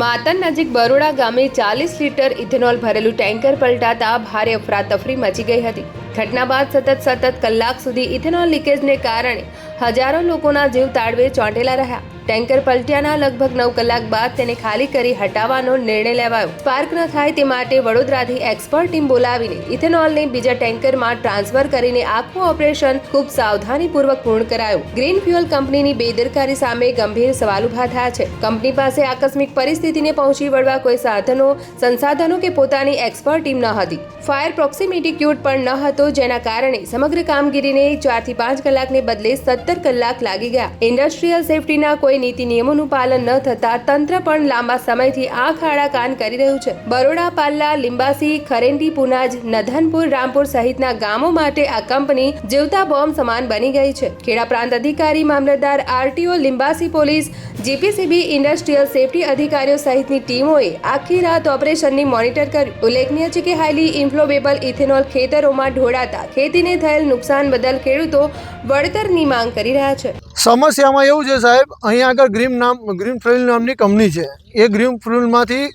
માતન નજીક બરોડા ગામે ચાલીસ લીટર ઇથેનોલ ભરેલું ટેન્કર પલટાતા ભારે અફરાતફરી મચી ગઈ હતી. ઘટના બાદ સતત સતત કલાક સુધી ઇથેનોલ લીકેજને કારણે હજારો લોકોના જીવ તાળવે ચોંટેલા રહ્યા. ટેન્કર પલટ્યાના લગભગ નવ કલાક બાદ તેને ખાલી કરી હટાવવાનો નિર્ણય લેવાયો. સ્પાર્ક ન થાય તે માટે વડોદરાથી એક્સપર્ટ ટીમ બોલાવીને ઇથેનોલને બીજા ટેન્કરમાં ટ્રાન્સફર કરીને આખું ઓપરેશન ખૂબ સાવધાનીપૂર્વક પૂર્ણ કરાયું. ગ્રીન ફ્યુઅલ કંપનીની બેદરકારી સામે ગંભીર સવાલ ઊભા થયા છે. કંપની પાસે આકસ્મિક પરિસ્થિતિને પહોંચી વળવા કોઈ સાધનો, સંસાધનો કે પોતાની એક્સપર્ટ ટીમ ન હતી. ફાયર પ્રોક્સિમિટી ક્યુટ પણ ન હતો, જેના કારણે સમગ્ર કામગીરીને ચારથી પાંચ કલાકને બદલે સત્તર કલાક લાગી ગયા. ઇન્ડસ્ટ્રીયલ સેફટીના કોઈ નીતિ નિયમોનું પાલન ન થતા તંત્ર પણ લાંબા સમયથી આંખ આડા કાન કરી રહ્યું છે. બરોડા, પાલ્લા, લિંબાસી ખરેન્ડી પુનાજ, નધનપુર, રામપુર સહિતના ગામો માટે આ કંપની જીવતા બોમ્બ સમાન બની ગઈ છે. ખેડા પ્રાંત અધિકારી, મામલતદાર, RTO, Limbasi police, GPCB industrial safety અધિકારીઓ સહિતની ટીમોએ આખી રાત ઓપરેશનની મોનિટર કર્યું ઉલ્લેખનીય છે કે હાઈલી ઇન્ફ્લોવેબલ ઇથેનોલ ખેતરોમાં ઢોળાતા ખેતીને થયેલ નુકસાન બદલ ખેડૂતો વળતરની માંગ કરી રહ્યા છે. સમસ્યામાં એવું છે સાહેબ અહીંયા આગળ ગ્રીમ નામ ગ્રીન ફ્યુલ નામની કંપની છે. એ ગ્રીન ફ્યુલમાંથી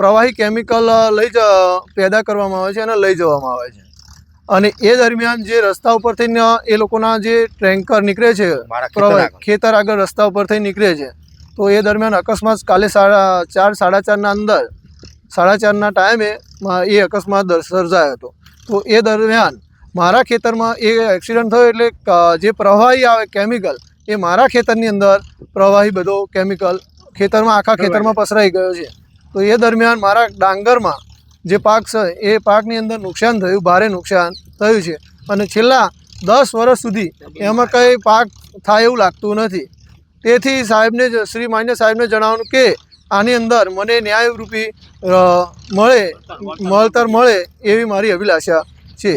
પ્રવાહી કેમિકલ લઈ જ પેદા કરવામાં આવે છે અને લઈ જવામાં આવે છે. અને એ દરમિયાન જે રસ્તા ઉપરથી એ લોકોના જે ટ્રેન્કર નીકળે છે. ખેતર આગળ રસ્તા ઉપરથી નીકળે છે. તો એ દરમિયાન અકસ્માત કાલે સાડા ચાર સાડા ચારના અંદર સાડા ચારના ટાઈમે એ અકસ્માત સર્જાયો હતો. તો એ દરમિયાન મારા ખેતરમાં એ એક્સિડન્ટ થયો એટલે જે પ્રવાહી આવે કેમિકલ એ મારા ખેતરની અંદર પ્રવાહી બધો કેમિકલ ખેતરમાં આખા ખેતરમાં પસરાઈ ગયો છે. તો એ દરમિયાન મારા ડાંગરમાં જે પાક છે એ પાકની અંદર નુકસાન થયું ભારે નુકસાન થયું છે. અને છેલ્લા દસ વર્ષ સુધી એમાં કંઈ પાક થાય એવું લાગતું નથી. તેથી સાહેબને શ્રી માન્ય સાહેબને જણાવવાનું કે આની અંદર મને ન્યાયરૂપી મળે મળતર મળે એવી મારી અભિલાષા છે.